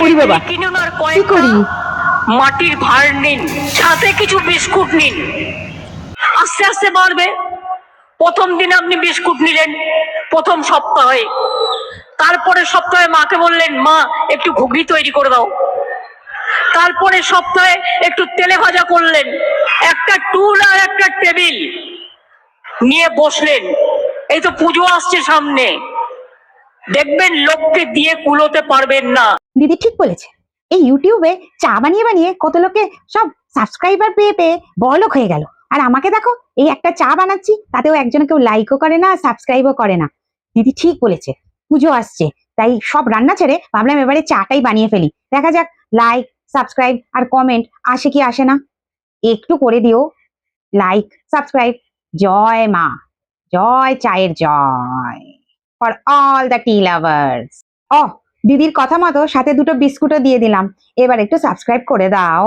করি বাবা। আর কি করি? মাটির ভার নিন সাথে কিছু বিস্কুট নিন। আস্তে আস্তে বাড়বে। প্রথম দিন আপনি বিস্কুট নিলেন প্রথম সপ্তাহে। তারপরে সপ্তাহে মাকে বললেন মা একটু ঘুগনি তৈরি করে দাও। তারপরে সপ্তাহে একটু তেলে ভাজা করলেন একটা টুল আর একটা টেবিল নিয়ে বসলেন। এই তো পুজো আসছে সামনে। দেখবেন লোককে দিয়ে কুলোতে পারবেন না। দিদি ঠিক বলেছে। এই ইউটিউবে চা বানিয়ে বানিয়ে কত লোকে সব সাবস্ক্রাইবার পেয়ে পেয়ে বড়লোক হয়ে গেল। আর আমাকে দেখো, এই একটা চা বানাচ্ছি, তাতেও একজন কেউ লাইকও করে না সাবস্ক্রাইবও করে না। দিদি ঠিক বলেছে, পুজো আসছে, তাই সব রান্না ছেড়ে ভাবলাম এবারে চাটাই বানিয়ে ফেলি। দেখা যাক লাইক সাবস্ক্রাইব আর কমেন্ট আসে কি আসে না। একটু করে দিও। লাইক সাবস্ক্রাইব জয় মা, জয় চায়ের joy for all the tea lovers ও দিদির কথা মতো সাথে দুটো বিস্কুটও দিয়ে দিলাম। এবার একটু সাবস্ক্রাইব করে দাও।